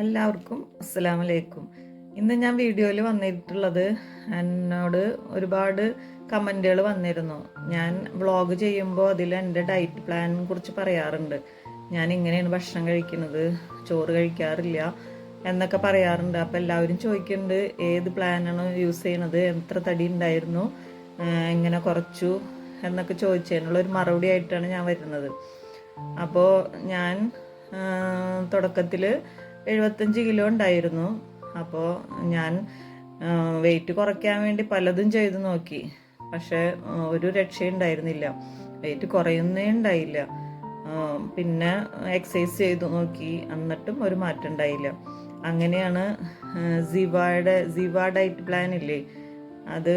എല്ലാവർക്കും അസ്സലാമു അലൈക്കും ഇന്ന് ഞാൻ വീഡിയോയിൽ വന്നിട്ടുള്ളത് എന്നോട് ഒരുപാട് കമന്റുകൾ വന്നിരുന്നു. ഞാൻ വ്ളോഗ് ചെയ്യുമ്പോൾ അതിൽ എന്റെ ഡയറ്റ് പ്ലാനിനെ കുറിച്ച് പറയാറുണ്ട്. ഞാൻ ഇങ്ങനെയാണ് ഭക്ഷണം കഴിക്കുന്നത് ചോറ് കഴിക്കാറില്ല എന്നൊക്കെ പറയാറുണ്ട്. അപ്പോൾ എല്ലാവരും ചോദിക്കുന്നുണ്ട് ഏത് പ്ലാനാണ് യൂസ് ചെയ്യണത് എത്ര തടി ഉണ്ടായിരുന്നു എങ്ങനെ കുറച്ചു എന്നൊക്കെ ചോദിച്ചതിനുള്ള ഒരു മറുപടി ആയിട്ടാണ് ഞാൻ വരുന്നത്. അപ്പോൾ ഞാൻ തുടക്കത്തിൽ എഴുപത്തഞ്ച് കിലോ ഉണ്ടായിരുന്നു. അപ്പോൾ ഞാൻ വെയിറ്റ് കുറയ്ക്കാൻ വേണ്ടി പലതും ചെയ്തു നോക്കി. പക്ഷേ ഒരു രക്ഷയുണ്ടായിരുന്നില്ല. വെയിറ്റ് കുറയുന്നേ ഉണ്ടായില്ല. പിന്നെ എക്സസൈസ് ചെയ്തു നോക്കി. എന്നിട്ടും ഒരു മാറ്റം ഉണ്ടായില്ല. അങ്ങനെയാണ് സിവയുടെ സിവ ഡയറ്റ് പ്ലാൻ ഇല്ലേ? അത്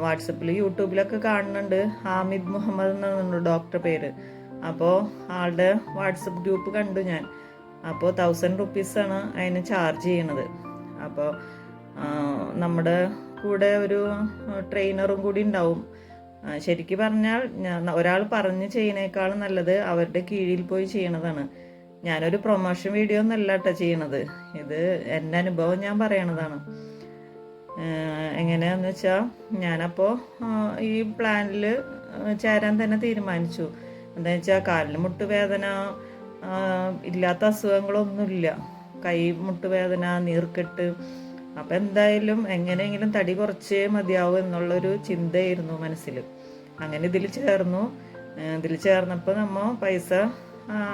വാട്സപ്പിൽ യൂട്യൂബിലൊക്കെ കാണുന്നുണ്ട്. ഹാമിദ് മുഹമ്മദ് എന്നാണ് ഡോക്ടർ പേര്. അപ്പോൾ ആളുടെ വാട്സപ്പ് ഗ്രൂപ്പ് കണ്ടു ഞാൻ. അപ്പോൾ തൗസൻഡ് റുപ്പീസാണ് അതിന് ചാർജ് ചെയ്യണത്. അപ്പോൾ നമ്മുടെ കൂടെ ഒരു ട്രെയിനറും കൂടി ഉണ്ടാവും. ശരിക്ക് പറഞ്ഞാൽ ഒരാൾ പറഞ്ഞ് ചെയ്യുന്നേക്കാളും നല്ലത് അവരുടെ കീഴിൽ പോയി ചെയ്യണതാണ്. ഞാനൊരു പ്രൊമോഷൻ വീഡിയോ ഒന്നല്ല കേട്ടോ ചെയ്യണത്. ഇത് എന്റെ അനുഭവം ഞാൻ പറയണതാണ്. എങ്ങനെയാന്ന് വെച്ചാൽ ഞാനപ്പോൾ ഈ പ്ലാനിൽ ചേരാൻ തന്നെ തീരുമാനിച്ചു. എന്താ വെച്ചാൽ കാലിന് മുട്ടുവേദന ഇല്ലാത്ത അസുഖങ്ങളൊന്നുമില്ല. കൈമുട്ട് മുട്ടുവേദന നീർക്കെട്ട്. അപ്പം എന്തായാലും എങ്ങനെയെങ്കിലും തടി കുറച്ചേ മതിയാവും എന്നുള്ളൊരു ചിന്തയായിരുന്നു മനസ്സിൽ അങ്ങനെ ഇതിൽ ചേർന്നു. ഇതിൽ ചേർന്നപ്പോൾ നമ്മൾ പൈസ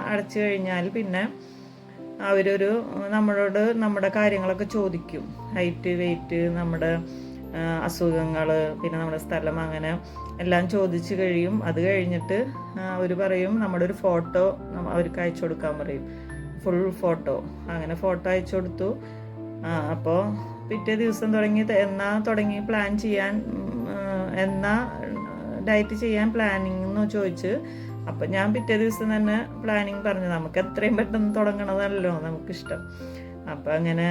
അടച്ചു കഴിഞ്ഞാൽ പിന്നെ അവരൊരു നമ്മളോട് നമ്മുടെ കാര്യങ്ങളൊക്കെ ചോദിക്കും. ഹൈറ്റ് വെയിറ്റ് നമ്മുടെ അസുഖങ്ങൾ പിന്നെ നമ്മുടെ സ്ഥലം അങ്ങനെ എല്ലാം ചോദിച്ചു കഴിയും. അത് കഴിഞ്ഞിട്ട് അവർ പറയും നമ്മുടെ ഒരു ഫോട്ടോ അവർക്ക് അയച്ചു കൊടുക്കാൻ പറയും. ഫുൾ ഫോട്ടോ അങ്ങനെ ഫോട്ടോ അയച്ചു കൊടുത്തു. അപ്പോൾ പിറ്റേ ദിവസം തുടങ്ങി എന്നാ തുടങ്ങി പ്ലാൻ ചെയ്യാൻ എന്നാ ഡയറ്റ് ചെയ്യാൻ പ്ലാനിങ് എന്ന് ചോദിച്ച് അപ്പം ഞാൻ പിറ്റേ ദിവസം തന്നെ പ്ലാനിങ് പറഞ്ഞു നമുക്ക് എത്രയും പെട്ടെന്ന് തുടങ്ങണതല്ലോ നമുക്കിഷ്ടം. അപ്പം അങ്ങനെ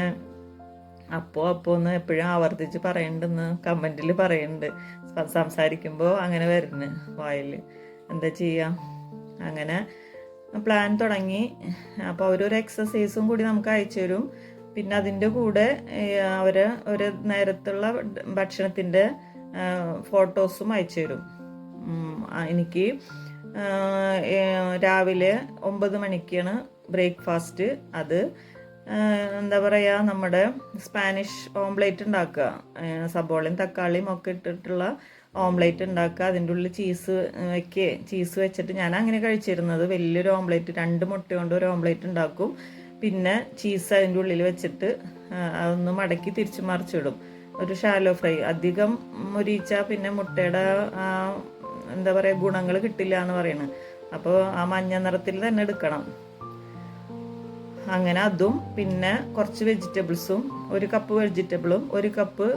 അപ്പോൾ അപ്പോൾ ഒന്ന് എപ്പോഴും ആവർത്തിച്ച് പറയണ്ടെന്ന് കമന്റിൽ പറയുന്നുണ്ട് സംസാരിക്കുമ്പോൾ അങ്ങനെ വരുന്നു വായിൽ എന്താ ചെയ്യുക അങ്ങനെ പ്ലാൻ തുടങ്ങി. അപ്പോൾ അവരൊരു എക്സസൈസും കൂടി നമുക്ക് അയച്ചു തരും. പിന്നെ അതിന്റെ കൂടെ അവർ ഒരു നേരത്തുള്ള ഭക്ഷണത്തിന്റെ ഫോട്ടോസും അയച്ചു തരും. എനിക്ക് രാവിലെ ഒമ്പത് മണിക്കാണ് ബ്രേക്ക്ഫാസ്റ്റ്. അത് എന്താ പറയുക നമ്മുടെ സ്പാനിഷ് ഓംലേറ്റ് ഉണ്ടാക്കുക സബോളയും തക്കാളിയും ഒക്കെ ഇട്ടിട്ടുള്ള ഓംലേറ്റ് ഉണ്ടാക്കുക അതിന്റെ ഉള്ളിൽ ചീസ് വെക്കുക ചീസ് വെച്ചിട്ട് ഞാൻ അങ്ങനെ കഴിച്ചിരുന്നത്. വലിയൊരു ഓംലേറ്റ് രണ്ട് മുട്ട കൊണ്ട് ഒരു ഓംലേറ്റ് ഉണ്ടാക്കും പിന്നെ ചീസ് അതിന്റെ ഉള്ളിൽ വെച്ചിട്ട് അതൊന്ന് മടക്കി തിരിച്ച് മറിച്ചിടും. ഒരു ഷാലോ ഫ്രൈ അധികം മുരിച്ചാൽ പിന്നെ മുട്ടയുടെ എന്താ പറയുക ഗുണങ്ങൾ കിട്ടില്ല എന്ന് പറയുന്നത് അപ്പോൾ ആ മഞ്ഞ നിറത്തിൽ തന്നെ എടുക്കണം. അങ്ങനെ അതും പിന്നെ കുറച്ച് വെജിറ്റബിൾസും ഒരു കപ്പ് വെജിറ്റബിളും ഒരു കപ്പ്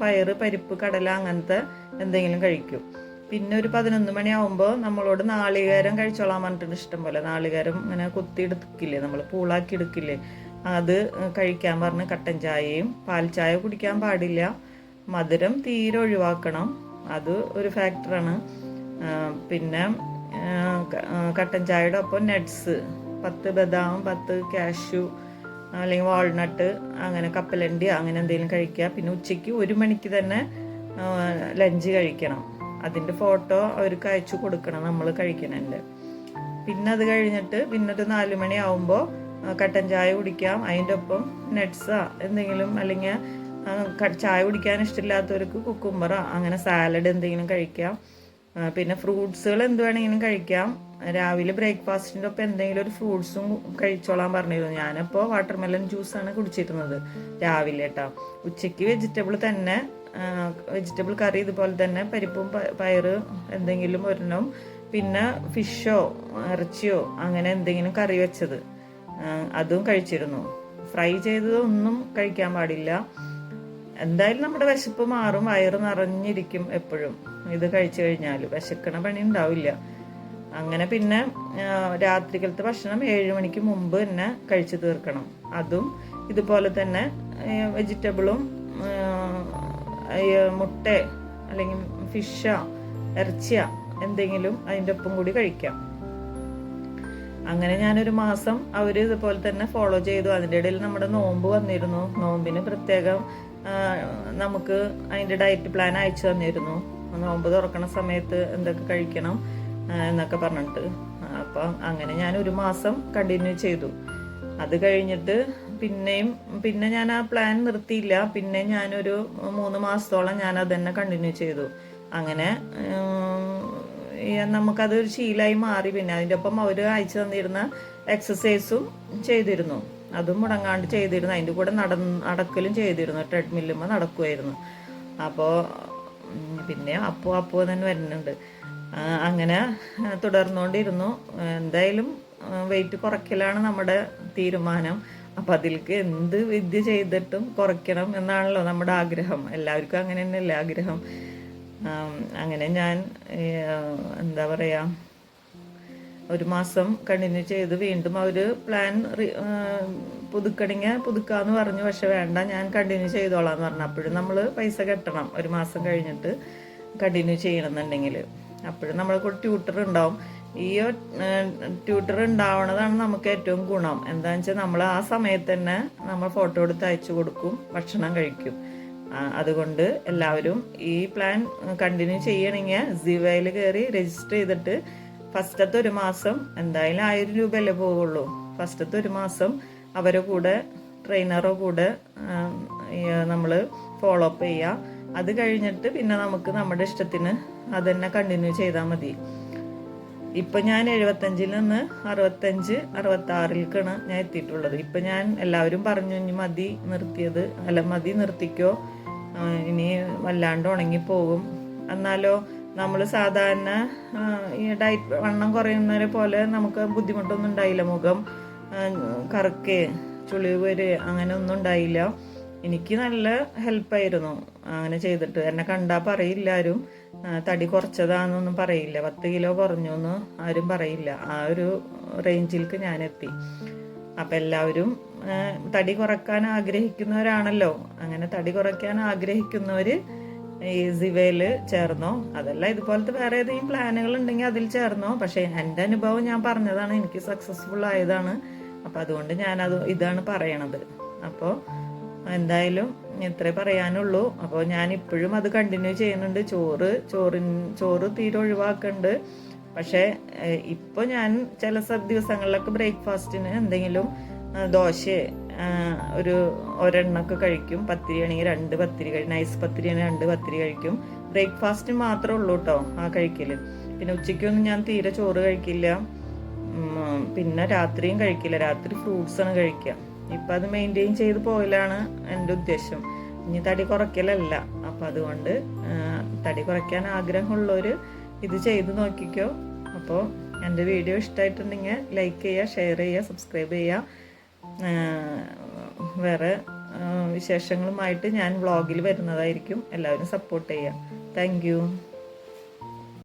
പയറ് പരിപ്പ് കടല അങ്ങനത്തെ എന്തെങ്കിലും കഴിക്കും. പിന്നെ ഒരു പതിനൊന്ന് മണിയാവുമ്പോൾ നമ്മളോട് നാളികേരം കഴിച്ചോളാൻ പറഞ്ഞിട്ടുണ്ട് ഇഷ്ടം പോലെ. നാളികേരം ഇങ്ങനെ കുത്തി എടുക്കില്ലേ നമ്മൾ പൂളാക്കി എടുക്കില്ലേ അത് കഴിക്കാൻ പറഞ്ഞ് കട്ടൻ ചായയും പാൽ ചായ കുടിക്കാൻ പാടില്ല. മധുരം തീരെ ഒഴിവാക്കണം. അത് ഒരു ഫാക്ടറാണ് പിന്നെ കട്ടൻ ചായയുടെ ഒപ്പം നട്ട്സ് പത്ത് ബദാം പത്ത് കാഷ്യൂ അല്ലെങ്കിൽ വാൾനട്ട് അങ്ങനെ കപ്പലണ്ടി അങ്ങനെ എന്തെങ്കിലും കഴിക്കുക. പിന്നെ ഉച്ചയ്ക്ക് ഒരു മണിക്ക് തന്നെ ലഞ്ച് കഴിക്കണം. അതിന്റെ ഫോട്ടോ അവർക്ക് അയച്ചു കൊടുക്കണം നമ്മൾ കഴിക്കണതിന്റെ പിന്നെ അത് കഴിഞ്ഞിട്ട് പിന്നെ ഒരു നാല് മണിയാവുമ്പോൾ കട്ടൻ ചായ കുടിക്കാം. അതിന്റെ ഒപ്പം നട്ട്സാ എന്തെങ്കിലും അല്ലെങ്കിൽ ചായ കുടിക്കാൻ ഇഷ്ടമില്ലാത്തവർക്ക് കുക്കുംബറ അങ്ങനെ സാലഡ് എന്തെങ്കിലും കഴിക്കാം. പിന്നെ ഫ്രൂട്ട്സുകൾ എന്ത് വേണമെങ്കിലും കഴിക്കാം. രാവിലെ ബ്രേക്ക്ഫാസ്റ്റിന്റെ ഒപ്പം എന്തെങ്കിലും ഒരു ഫ്രൂട്ട്സും കഴിച്ചോളാൻ പറഞ്ഞിരുന്നു. ഞാനിപ്പോൾ വാട്ടർമെലൺ ജ്യൂസാണ് കുടിച്ചിരുന്നത് രാവിലെ കേട്ടോ ഉച്ചയ്ക്ക് വെജിറ്റബിൾ തന്നെ വെജിറ്റബിൾ കറി ഇതുപോലെ തന്നെ പരിപ്പും പയറ് എന്തെങ്കിലും ഒരെണ്ണം പിന്നെ ഫിഷോ ഇറച്ചിയോ അങ്ങനെ എന്തെങ്കിലും കറി വെച്ചത്. അതും കഴിച്ചിരുന്നു. ഫ്രൈ ചെയ്തതൊന്നും കഴിക്കാൻ പാടില്ല. എന്തായാലും നമ്മുടെ വിശപ്പ് മാറും വയറ് നിറഞ്ഞിരിക്കും എപ്പോഴും. ഇത് കഴിച്ചു കഴിഞ്ഞാൽ വിശക്കണ പണി ഉണ്ടാവില്ല. അങ്ങനെ പിന്നെ രാത്രികളത്തെ ഭക്ഷണം ഏഴ് മണിക്ക് മുമ്പ് തന്നെ കഴിച്ചു തീർക്കണം. അതും ഇതുപോലെ തന്നെ വെജിറ്റബിളും മുട്ട അല്ലെങ്കിൽ ഫിഷ ഇറച്ചിയ എന്തെങ്കിലും അതിന്റെ ഒപ്പം കൂടി കഴിക്കാം. അങ്ങനെ ഞാനൊരു മാസം അവർ ഇതുപോലെ തന്നെ ഫോളോ ചെയ്തു. അതിന്റെ ഇടയിൽ നമ്മുടെ നോമ്പ് വന്നിരുന്നു. നോമ്പിന് പ്രത്യേകം നമുക്ക് അതിന്റെ ഡയറ്റ് പ്ലാൻ അയച്ചു തന്നിരുന്നു. നോമ്പ് തുറക്കണ സമയത്ത് എന്തൊക്കെ കഴിക്കണം എന്നൊക്കെ പറഞ്ഞിട്ട്. അപ്പം അങ്ങനെ ഞാൻ ഒരു മാസം കണ്ടിന്യൂ ചെയ്തു. അത് കഴിഞ്ഞിട്ട് പിന്നെയും പിന്നെ ഞാൻ ആ പ്ലാൻ നിർത്തിയില്ല. പിന്നെ ഞാനൊരു മൂന്ന് മാസത്തോളം ഞാൻ അത് തന്നെ കണ്ടിന്യൂ ചെയ്തു. അങ്ങനെ നമുക്കതൊരു ശീലമായി മാറി. പിന്നെ അതിന്റെ ഒപ്പം അവർ അയച്ചു തന്നിരുന്ന എക്സസൈസും ചെയ്തിരുന്നു. അതും മുടങ്ങാണ്ട് ചെയ്തിരുന്നു. അതിന്റെ കൂടെ നട നടക്കലും ചെയ്തിരുന്നു. ട്രെഡ്മില്ലുമ്പോൾ നടക്കുമായിരുന്നു അപ്പോൾ പിന്നെ അപ്പോ അപ്പോ തന്നെ വരുന്നുണ്ട്. അങ്ങനെ തുടർന്നുകൊണ്ടിരുന്നു എന്തായാലും വെയിറ്റ് കുറയ്ക്കലാണ് നമ്മുടെ തീരുമാനം. അപ്പം അതിലേക്ക് എന്ത് വിദ്യ ചെയ്തിട്ടും കുറയ്ക്കണം എന്നാണല്ലോ നമ്മുടെ ആഗ്രഹം. എല്ലാവർക്കും അങ്ങനെ തന്നെയല്ലേ ആഗ്രഹം അങ്ങനെ ഞാൻ എന്താ പറയുക ഒരു മാസം കണ്ടിന്യൂ ചെയ്ത് വീണ്ടും അവർ പ്ലാൻ പുതുക്കണിങ്ങ പുതുക്കാന്ന് പറഞ്ഞു. പക്ഷെ വേണ്ട ഞാൻ കണ്ടിന്യൂ ചെയ്തോളാം എന്ന് പറഞ്ഞു. അപ്പോഴും നമ്മൾ പൈസ കെട്ടണം. ഒരു മാസം കഴിഞ്ഞിട്ട് കണ്ടിന്യൂ ചെയ്യണമെന്നുണ്ടെങ്കിൽ അപ്പോഴും നമ്മളെ കൂടെ ട്യൂട്ടർ ഉണ്ടാവും. ഈ ട്യൂട്ടർ ഉണ്ടാവണതാണ് നമുക്ക് ഏറ്റവും ഗുണം. എന്താണെന്ന് വെച്ചാൽ നമ്മൾ ആ സമയത്ത് തന്നെ നമ്മൾ ഫോട്ടോ എടുത്ത് അയച്ചു കൊടുക്കും ഭക്ഷണം കഴിക്കും. അതുകൊണ്ട് എല്ലാവരും ഈ പ്ലാൻ കണ്ടിന്യൂ ചെയ്യണമെങ്കിൽ സിവയിൽ കയറി രജിസ്റ്റർ ചെയ്തിട്ട് ഫസ്റ്റത്തെ ഒരു മാസം എന്തായാലും ആയിരം രൂപയല്ലേ പോവുള്ളൂ. ഫസ്റ്റത്തെ ഒരു മാസം അവരെ കൂടെ ട്രെയിനറോ കൂടെ നമ്മൾ ഫോളോ അപ്പ് ചെയ്യുക അത് കഴിഞ്ഞിട്ട് പിന്നെ നമുക്ക് നമ്മുടെ ഇഷ്ടത്തിന് അത് തന്നെ കണ്ടിന്യൂ ചെയ്താൽ മതി. ഇപ്പൊ ഞാൻ എഴുപത്തഞ്ചിൽ നിന്ന് അറുപത്തഞ്ച് അറുപത്തി ആറിലേക്കാണ് ഞാൻ എത്തിയിട്ടുള്ളത്. ഇപ്പൊ ഞാൻ എല്ലാവരും പറഞ്ഞു ഇനി മതി നിർത്തിയത്. അല്ല മതി നിർത്തിക്കോ. ഇനി വല്ലാണ്ട് ഉണങ്ങി പോകും എന്നാലോ നമ്മൾ സാധാരണ ഈ ഡയറ്റ് വണ്ണം കുറയുന്നവരെ പോലെ നമുക്ക് ബുദ്ധിമുട്ടൊന്നും ഉണ്ടായില്ല. മുഖം കറുക്കേ ചുളിവ് വരെ അങ്ങനെ ഒന്നും ഉണ്ടായില്ല. എനിക്ക് നല്ല ഹെൽപ്പായിരുന്നു അങ്ങനെ ചെയ്തിട്ട്. എന്നെ കണ്ടാൽ പറയില്ല ആരും. തടി കുറച്ചതാണെന്നൊന്നും പറയില്ല. പത്ത് കിലോ കുറഞ്ഞു എന്ന് ആരും പറയില്ല. ആ ഒരു റേഞ്ചിലേക്ക് ഞാനെത്തി. അപ്പം എല്ലാവരും തടി കുറയ്ക്കാൻ ആഗ്രഹിക്കുന്നവരാണല്ലോ. അങ്ങനെ തടി കുറയ്ക്കാൻ ആഗ്രഹിക്കുന്നവർ സിവയിൽ ചേർന്നോ? അതല്ല ഇതുപോലത്തെ വേറെ ഏതെങ്കിലും പ്ലാനുകൾ ഉണ്ടെങ്കിൽ അതിൽ ചേർന്നോ? പക്ഷേ എന്റെ അനുഭവം ഞാൻ പറഞ്ഞതാണ് എനിക്ക് സക്സസ്ഫുൾ ആയതാണ്. അപ്പം അതുകൊണ്ട് ഞാനത് ഇതാണ് പറയണത്. അപ്പോൾ എന്തായാലും ഇത്രേ പറയാനുള്ളൂ. അപ്പോൾ ഞാൻ ഇപ്പോഴും അത് കണ്ടിന്യൂ ചെയ്യുന്നുണ്ട്. ചോറ് ചോറിൻ ചോറ് തീരെ ഒഴിവാക്കുന്നുണ്ട് പക്ഷേ ഇപ്പോൾ ഞാൻ ചില ദിവസങ്ങളിലൊക്കെ ബ്രേക്ക്ഫാസ്റ്റിന് എന്തെങ്കിലും ആ, ദോശ ആ, ഒരു ഒരെണ്ണൊക്കെ കഴിക്കും. പത്തിരി ആണെങ്കിൽ രണ്ട് പത്തിരി നൈസ് പത്തിരി ആണെങ്കിൽ രണ്ട് പത്തിരി കഴിക്കും. ബ്രേക്ക്ഫാസ്റ്റ് മാത്രമേ ഉള്ളൂ കേട്ടോ ആ കഴിക്കൽ. പിന്നെ ഉച്ചയ്ക്കൊന്നും ഞാൻ തീരെ ചോറ് കഴിക്കില്ല. പിന്നെ രാത്രിയും കഴിക്കില്ല. രാത്രി ഫ്രൂട്ട്സ് ആണ് കഴിക്കുക. ഇപ്പം അത് മെയിന്റെയിൻ ചെയ്ത് പോകലാണ് എന്റെ ഉദ്ദേശം. ഇനി തടി കുറയ്ക്കലല്ല. അപ്പം അതുകൊണ്ട് തടി കുറയ്ക്കാൻ ആഗ്രഹമുള്ളവർ ഇത് ചെയ്ത് നോക്കിക്കോ. അപ്പോൾ എന്റെ വീഡിയോ ഇഷ്ടമായിട്ടുണ്ടെങ്കിൽ ലൈക്ക് ചെയ്യുക ഷെയർ ചെയ്യുക സബ്സ്ക്രൈബ് ചെയ്യുക. വേറെ വിശേഷങ്ങളുമായിട്ട് ഞാൻ വ്ളോഗിൽ വരുന്നതായിരിക്കും. എല്ലാവരും സപ്പോർട്ട് ചെയ്യുക താങ്ക്